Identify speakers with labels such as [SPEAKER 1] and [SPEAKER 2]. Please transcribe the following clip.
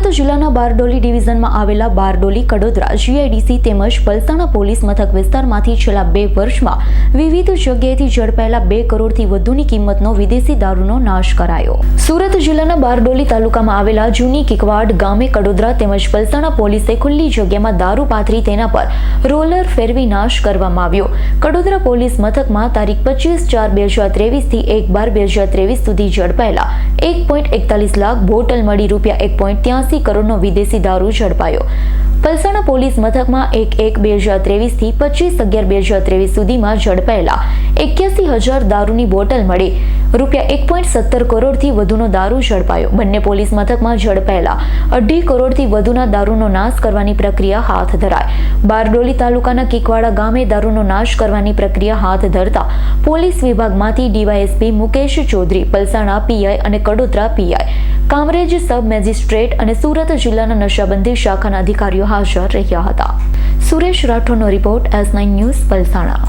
[SPEAKER 1] સુરત જિલ્લાના બારડોલી ડિવિઝનમાં આવેલા બારડોલી કડોદરા જીઆઈડીસી તેમજ પલસાણા પોલીસ મથક વિસ્તારમાંથી છેલ્લા બે વર્ષમાં વિવિધ જગ્યાએથી ઝડપાયેલા બે કરોડથી વધુની કિંમતનો વિદેશી દારૂનો નાશ કરાયો. સુરત જિલ્લાના બારડોલી તાલુકામાં આવેલા જૂની કિકવાડ ગામે કડોદરા તેમજ પલસાણા પોલીસે ખુલ્લી જગ્યામાં દારૂ પાથરી તેના પર રોલર ફેરવી નાશ કરવામાં આવ્યો. કડોદરા પોલીસ મથકમાં તારીખ પચીસ ચાર બે હજાર ત્રેવીસથી એક બાર બે હજાર ત્રેવીસ સુધી ઝડપાયેલા એક પોઈન્ટ એકતાલીસ લાખ બોટલ મળી રૂપિયા એક પોઈન્ટ ત્યાસી કરોડનો વિદેશી દારૂ ઝડપાયો. પલસાણા પોલીસ મથકમાં એક એક બે હજાર ત્રેવીસથી પચીસ અગિયાર બે હજાર ત્રેવીસ સુધીમાં ઝડપાયેલા એક્યાસી હજાર દારૂની બોટલ મળી. રૂપિયા એક પોઈન્ટ સત્તર કરોડથી વધુનો દારૂ ઝડપાયો. બંને પોલીસ મથકમાં ઝડપાયેલા અઢી કરોડથી વધુના દારૂનો નાશ કરવાની પ્રક્રિયા હાથ ધરાય બારડોલી તાલુકાના કિકવાડા ગામે દારૂનો નાશ કરવાની પ્રક્રિયા હાથ ધરતા પોલીસ વિભાગમાંથી ડીવાયએસપી મુકેશ ચૌધરી, પલસાણા પીઆઈ અને Kadodara PI. Kamrej sub magistrate અને સુરત જિલ્લાના નશાબંધી શાખાના અધિકારીઓ હાજર રહ્યા હતા. Suresh રાઠોડનો report S nine news Palsana